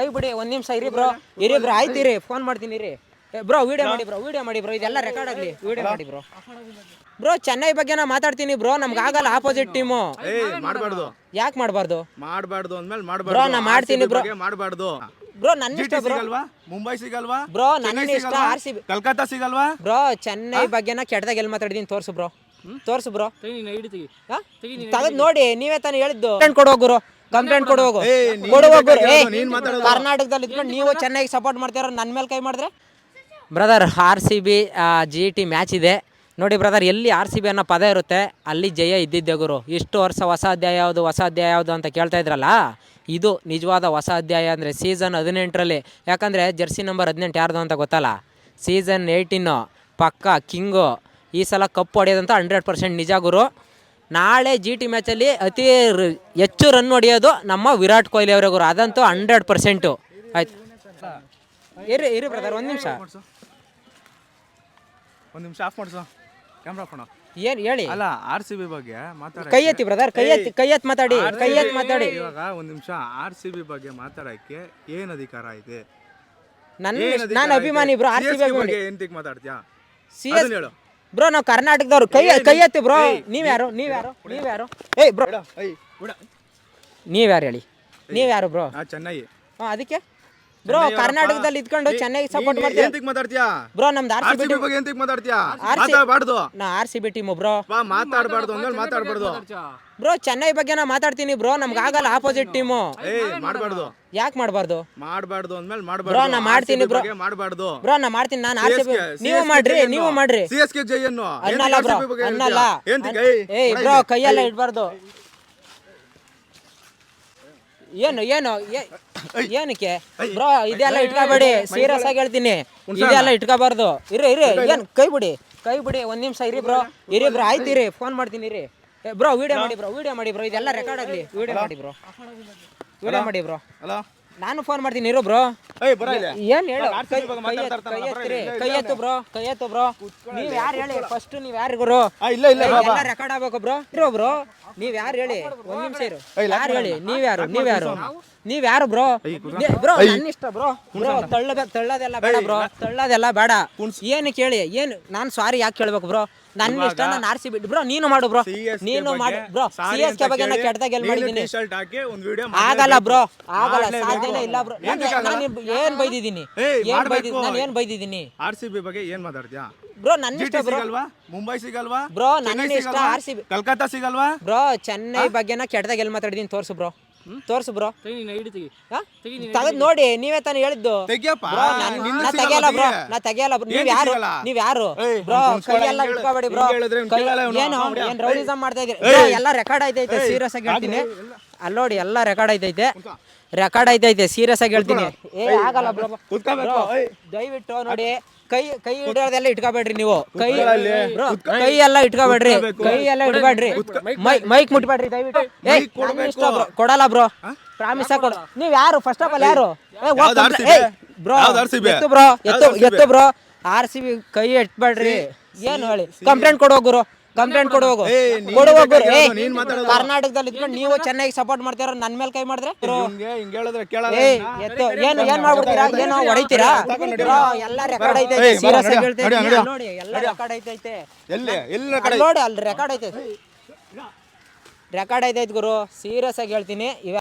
ಕೈ ಬಿಡಿ ಒಂದ್ ನಿಮಿಷ ಇರಿ ಬ್ರೋ. ಇರಿ ಬ್ರೋ ಆಯ್ತಿರಿ ಇರಿ. ಫೋನ್ ಮಾಡ್ತೀನಿ ಇರಿ. ಬ್ರೋ ವಿಡಿಯೋ ಮಾಡಿ ಬ್ರೋ ವಿಡಿಯೋ ಮಾಡಿ ಬ್ರೋ. ಇದೆಲ್ಲ ರೆಕಾರ್ಡ್ ಆಗಲಿ. ವಿಡಿಯೋ ಮಾಡಿ ಬ್ರೋ. ಬ್ರೋ ಚೆನ್ನೈ ಬಗ್ಗೆ ನಾ ಮಾತಾಡ್ತೀನಿ ಬ್ರೋ. ನಮ್ಗೆ ಆಗಲ್ಲ ಆಪೋಸಿಟ್ ಟೀಮು ಏ ಮಾಡಬಾರ್ದು. ಯಾಕೆ ಮಾಡಬಾರ್ದು? ಮಾಡಬಾರ್ದು ಅಂದ್ಮೇಲೆ Bro, ಮಾಡಬಾರ್ದು. ನಾ ಮಾಡ್ತೀನಿ ಬ್ರೋ. ಮಾಡಬಾರ್ದು. ಬ್ರೋ ನನ್ನ ಇಷ್ಟ ಬ್ರೋ. ಸಿಗಲ್ವಾ? ಮುಂಬೈ ಸಿಗಲ್ವಾ? ಬ್ರೋ ಚೆನ್ನೈ ನನ್ನ ಇಷ್ಟ ಸಿಗಲ್ವಾ? ಆರ್ ಸಿ ಕಲ್ಕತ್ತಾ ಸಿಗಲ್ವಾ? ಬ್ರೋ ಚೆನ್ನೈ ಬಗ್ಗೆನ ಕೆಟ್ಟದಾಗ ಎಲ್ಲಿ ಮಾತಾಡಿದೀನಿ ತೋರ್ಸು ಬ್ರೋ. ತೋರ್ಸು ಬ್ರೋ. ತೆಗೆದು ನೋಡಿ ನೀವೇ ತಾನೇ ಹೇಳಿದ್ದು. ಕೊಡೋ ಕೊಡು ಹೋಗುರು ಕಂಪ್ಲೇಂಟ್ ಕೊಡು ಹೋಗು. ಕೊಡು ಏ ಕರ್ನಾಟಕದಲ್ಲಿ ಇದ್ಕೊಂಡು ನೀವು ಚೆನ್ನಾಗಿ ಸಪೋರ್ಟ್ ಮಾಡ್ತೀರ? ನನ್ನ ಮೇಲೆ ಕೈ ಮಾಡಿದ್ರೆ? Brother R C B G T match ಇದೆ. ನೋಡಿ ಬ್ರದರ್ ಎಲ್ಲಿ ಆರ್ ಸಿ ಬಿ ಅನ್ನೋ ಪದ ಇರುತ್ತೆ ಅಲ್ಲಿ ಜಯ ಇದ್ದಿದ್ದೆ ಗುರು. ಇಷ್ಟು ವರ್ಷ ಹೊಸ ಅಧ್ಯಾಯ ಯಾವುದು ಹೊಸ ಅಧ್ಯಾಯ ಯಾವುದು ಅಂತ ಕೇಳ್ತಾ ಇದ್ರಲ್ಲ? ಇದು ನಿಜವಾದ ಹೊಸ ಅಧ್ಯಾಯ ಅಂದರೆ ಸೀಸನ್ ಹದಿನೆಂಟರಲ್ಲಿ. ಯಾಕಂದರೆ ಜರ್ಸಿ ನಂಬರ್ ಹದಿನೆಂಟು ಯಾರ್ದು ಅಂತ ಗೊತ್ತಲ್ಲ? ಸೀಸನ್ ಏಯ್ಟೀನು ಪಕ್ಕ ಕಿಂಗು ಈ ಸಲ ಕಪ್ ಹೊಡೆಯೋದಂತ ಹಂಡ್ರೆಡ್ ಪರ್ಸೆಂಟ್ ನಿಜ ಗುರು. ನಾಳೆ ಜಿ ಟಿ ಮ್ಯಾಚಲ್ಲಿ ಅತಿ ಹೆಚ್ಚು ರನ್ ಹೊಡೆಯೋದು ನಮ್ಮ ವಿರಾಟ್ ಕೊಹ್ಲಿ ಅವರಿಗೆ ಅದಂತೂ ಹಂಡ್ರೆಡ್ ಪರ್ಸೆಂಟು ಆಯ್ತು. ಇರಿ ಇರಿ ಬ್ರದರ್ ಒಂದು ನಿಮಿಷ. ಒಂದು ನಿಮಿಷ ಆಫ್ ಮಾಡಿಸೋ. ಕ್ಯಾಮ್ರಾ ಫೋನ್ ಏನು ಹೇಳಿ? ಅಲ್ಲ ಆರ್ ಸಿ ಬಿ ಬಗ್ಗೆ ಮಾತಾಡ ಕೈ ಎತ್ತಿ ಬ್ರದರ್ ಕೈ ಎತ್ತಿ ಕೈ ಎತ್ತಿ ಮಾತಾಡಿ ಕೈ ಎತ್ತಿ ಮಾತಾಡಿ. ಇವಾಗ ಒಂದು ನಿಮಿಷ ಆರ್ ಸಿ ಬಿ ಬಗ್ಗೆ ಮಾತಾಡೋಕ್ಕೆ ಏನು ಅಧಿಕಾರ ಇದೆ? ನನ್ನ ನಾನು ಅಭಿಮಾನಿ ಬ್ರೋ ಆರ್ ಸಿ ಬಿ ಬಗ್ಗೆ ಏನು ಮಾತಾಡ್ತೀಯಾ? ಸಿ ಎಸ್ ಹೇಳು. ಬ್ರೋ ನಾವು ಕರ್ನಾಟಕದವ್ರು. ಕೈ ಕೈ ಎತ್ತಿ ಬ್ರೋ ನೀವ್ಯಾರು ನೀವ್ಯಾರು ನೀವ್ಯಾರು ಏಯ್ ಬ್ರೋ ನೀವ್ಯಾರು ಹೇಳಿ? ನೀವ್ಯಾರು ಬ್ರೋ ಚೆನ್ನಾಗಿ ಚೆನ್ನೈ. ಹಾಂ ಅದಕ್ಕೆ? ಬ್ರೋ ಕರ್ನಾಟಕದಲ್ಲಿ ಇದ್ಕೊಂಡು ಚೆನ್ನೈ ಸಪೋರ್ಟ್ ಮಾಡ್ತೀನಿ ಮಾಡ್ತೀವಿ ಮಾತಾಡ್ತೀಯಾ? ಬ್ರೋ ನಮ್ದು ಆರ್ ಸಿ ಬಿ ಬಗ್ಗೆ ಏನ್ ಮಾತಾಡ್ತೀಯಾ? RCB ಮಾತಾಡಬಾರ್ದು. ನಾ R C B team bro ಮಾತಾಡಬಾರ್ದು ಅಂದ್ಮೇಲೆ ಮಾತಾಡಬಾರ್ದು. ಬ್ರೋ ಚೆನ್ನೈ ಬಗ್ಗೆ ನಾ ಮಾತಾಡ್ತೀನಿ ಬ್ರೋ ನಮ್ಗೆ ಆಗಲ್ಲ ಆಪೋಸಿಟ್ ಟೀಮು ಏಯ್ ಮಾಡಬಾರ್ದು. ಯಾಕೆ ಮಾಡಬಾರ್ದು? ಮಾಡಬಾರ್ದು ಅಂದ್ಮೇಲೆ Bro, ನಾ ಮಾಡ್ತೀನಿ ಬ್ರೋ ಮಾಡಬಾರ್ದು. ಬ್ರೋ ನಾ ಮಾಡ್ತೀನಿ ನಾನು ಆರ್ ಸಿ ಬಿ ನೀವು ಮಾಡ್ರಿ ನೀವು ಮಾಡ್ರಿ. ಸಿ ಎಸ್ ಕೆ ಜೈ ಅನ್ನು. ಅನ್ನಲ್ಲ ಬ್ರೋ ಅನ್ನಲ್ಲ. ಏಯ್ ಬ್ರೋ ಕೈಯಲ್ಲ ಇಡ್ಬಾರ್ದು. ಏನು ಏನು ಏನಕ್ಕೆ? ಬ್ರೋ ಇದೆಲ್ಲ ಇಟ್ಕೋಬೇಡಿ ಸೀರಿಯಸ್ ಆಗಿ ಹೇಳ್ತೀನಿ. ಇದೆಲ್ಲ ಇಟ್ಕೋಬಾರ್ದು. ಇರಿ ಇರಿ ಏನು ಕೈ ಬಿಡಿ ಕೈ ಬಿಡಿ ಒಂದ್ ನಿಮಿಷ ಇರಿ ಬ್ರೋ. ಇರಿ ಬ್ರೋ ಆಯ್ತು ಇರಿ ಫೋನ್ ಮಾಡ್ತೀನಿ ಇರಿ. ಬ್ರೋ ವಿಡಿಯೋ ಮಾಡಿ ಬ್ರೋ ವಿಡಿಯೋ ಮಾಡಿ ಬ್ರೋ ಇದೆಲ್ಲ ರೆಕಾರ್ಡ್ ಆಗಲಿ. ವಿಡಿಯೋ ಮಾಡಿ ಬ್ರೋ. ವಿಡಿಯೋ ಮಾಡಿ ಬ್ರೋ. ಹಲೋ. ನಾನು ಫೋನ್ ಮಾಡ್ತೀನಿ ಇರು ಬ್ರೋ. ಏನ್ ಹೇಳು? ಕೈ ಕೈ ಎತ್ತು, ಬರೋ ಕೈ ಎತ್ತು ಬ್ರೋ. ನೀವ್ ಯಾರು ಹೇಳಿ? ಫಸ್ಟ್ ನೀವ್ ಯಾರು ಗುರು? ಇಲ್ಲ ಇಲ್ಲ. ರೆಕಾರ್ಡ್ ಆಗ್ಬೇಕು ಬ್ರೋ. ಇರೋ ಬ್ರೋ. ನೀವ್ ಯಾರು ಹೇಳಿ? ಒಂದ್ ನಿಮಿಷ ಇರು. ಯಾರು ಹೇಳಿ? ನೀವ್ ಯಾರು? ನೀವ್ ಯಾರು? ನೀವ್ ಯಾರು ಬ್ರೋ? ಬ್ರೋ ನನ್ನ ಇಷ್ಟ ಬ್ರೋ. ಬ್ರೋ ತಳ್ಳದ ತಳ್ಳೋದೆಲ್ಲ ಬೇಡ ಬ್ರೋ. ತಳ್ಳೋದೆಲ್ಲ ಬೇಡ. ಏನು ಕೇಳಿ? ಏನು ನಾನ್ ಸಾರಿ ಯಾಕೆ ಕೇಳ್ಬೇಕು ಬ್ರೋ? ನನ್ನ ಇಷ್ಟ ನಾನು ಆರ್ಸಿ ಬಿಟ್ಟು ಬ್ರೋ ನೀನು ಮಾಡು ಬ್ರೋ. ನೀನು ಮಾಡು. ಬ್ರೋ ಸಿ ಎಸ್ ಕೆ ಬಗ್ಗೆ ನಾ ಕೆಟ್ಟದಾಗ ಎಲ್ಲಿ ನೀನು ಮಾಡಿದ್ದೀನಿ? ಆಗಲ್ಲ ಬ್ರೋ. ಆಗಲ್ಲ. ಸಾಧ್ಯನೇ ಇಲ್ಲ ಬ್ರೋ. ನಾನು ಏನ್ ಬೈದಿದ್ದೀನಿ? ಏನ್. ಬೈದಿದ್ದೀನಿ ನಾನು ಏನ್ ಬೈದಿದ್ದೀನಿ? ಆರ್ ಸಿ ಬಿ ಬಗ್ಗೆ ಏನ್ ಮಾತಾಡ್ತೀಯಾ? ಬ್ರೋ ನನ್ನ ಇಷ್ಟ ಬ್ರೋ. ಸಿಗಲ್ವಾ? ಮುಂಬೈ ಸಿಗಲ್ವಾ? ಬ್ರೋ ನನ್ನ ಇಷ್ಟ? ಆರ್ ಸಿ ಬಿ ಕಲ್ಕತ್ತಾ ಸಿಗಲ್ವಾ? ಬ್ರೋ ಚೆನ್ನೈ ಬಗ್ಗೆನ ಕೆಟ್ಟದಾಗ ಎಲ್ಲಿ ಮಾತಾಡಿದೀನಿ ತೋರ್ಸು ಬ್ರೋ. ತೋರ್ಸು ಬ್ರೋ. ತಗದ್ ನೋಡಿ ನೀವೇ ತಾನೇ ಹೇಳಿದ್ದು. ನಾನು ನಾ ತೆಗಿಯಲ್ಲ ಬ್ರೋ. ನಾ ತೆಗಿಯಲ್ಲ ನೀವ್ ಯಾರು? ನೀವ್ ಯಾರು? ಬ್ರೋ ಕೈಯೆಲ್ಲ ಇಟ್ಕೋಬೇಡಿ ಬ್ರೋ. ಹಿಂಗ್ ಹೇಳಿದ್ರೆ ಇವ್ನ್ ಕೈ- ಕೇಳಲ್ಲ ಇವ್ನು. ಏನು ಏನ್ ರೌಡಿಸಮ್ ಮಾಡ್ತಾ ಇದೀರಿ ಬ್ರೋ ಎಲ್ಲ ರೆಕಾರ್ಡ್ ಐತೈತೆ ಸೀರಿಯಸ್ ಆಗಿ ಹೇಳ್ತೀನಿ. ಅಲ್ಲಿ ನೋಡಿ ಎಲ್ಲ ರೆಕಾರ್ಡ್ ಐತೈತೆ ರೆಕಾರ್ಡ್ ಐತೈತೆ ಸೀರಿಯಸ್ ಆಗಿ ಹೇಳ್ತೀನಿ. ಏ ಆಗಲ್ಲ ಬ್ರೋ. ಕುತ್ಕೋಬೇಕು. ದಯವಿಟ್ಟು ನೋಡಿ. ಕೈ ಕೈ ಹಿಡಿಯೋದೆಲ್ಲ ಇಟ್ಕೋಬೇಡ್ರಿ ನೀವು. ಕೈ ಬ್ರೋ ಕೈ ಎಲ್ಲ ಇಟ್ಕೋಬೇಡ್ರಿ. ಕೈ ಎಲ್ಲ ಇಟ್ಬೇಡ್ರಿ. ಮೈಕ್ ಮೈಕ್ ಮುಟ್ಬೇಡ್ರಿ ದಯವಿಟ್ಟು. ಏ ಬ್ರೋ ಕೊಡಲ್ಲ ಬ್ರೋ. ಪ್ರಾಮಿಸ್ ಕೊಡ. ನೀವ್ ಯಾರು? ಫಸ್ಟ್ ಆಫ್ ಆಲ್ ಯಾರು? ಏ, ಹೋಗ್ ಯಾವ್ದು ಕಂಪ್ಲೇ- RCB? ಏಯ್, ಬ್ರೋ ಯಾವ್ದು RCB? ಎತ್ತು ಬ್ರೋ ಎತ್ತು RCB? ಎತ್ತು ಬ್ರೋ. ಆರ್ ಸಿ ಬಿ ಕೈ ಇಟ್ಬೇಡ್ರಿ ಏನು ಹೇಳಿ? ಕಂಪ್ಲೇಂಟ್ ಕೊಡೋ ಹೋಗುರು ಕಂಪ್ಲೇಂಟ್ ಕೊಡು ಹೋಗು. ಕೊಡು ಹೋಗುರು ಏ. ಕರ್ನಾಟಕದಲ್ಲಿ ಇದ್ಕೊಂಡು ನೀವು ಚೆನ್ನಾಗಿ ಸಪೋರ್ಟ್ ಮಾಡ್ತೀರ ನನ್ನ ಮೇಲೆ ಕೈ ಮಾಡಿದ್ರೆ? ಹಿಂಗ್ ಹೇಳಿದ್ರೆ ಕೇಳಲ್ಲ ಇವ್ನ. ಎತ್ತು ಏನು ಏನ್ ಮಾಡ್ಬಿಡ್ತೀರಾ? ಏನು ಹೊಡಿತೀರಾ? ಬ್ರೋ ಎಲ್ಲ ರೆಕಾರ್ಡ್ ಐತೈತೆ ಬಾ, ಸೀರಿಯಸ್ ಆಗಿ ನಡ್ಯೋ. ನೋಡಿ ಎಲ್ಲ ರೆಕಾರ್ಡ್ ಐತೈತೆ ಎಲ್ಲಿ ಎಲ್ಲಿ ಅಲ್ಲಿ ನೋಡಿ ಅಲ್ಲಿ ರೆಕಾರ್ಡ್ ಐತೆ. ರೆಕಾರ್ಡ್ ಐತೈತೆ ಗುರು. ಸೀರಿಯಸ್ ಆಗಿ ಹೇಳ್ತೀನಿ. ಇವ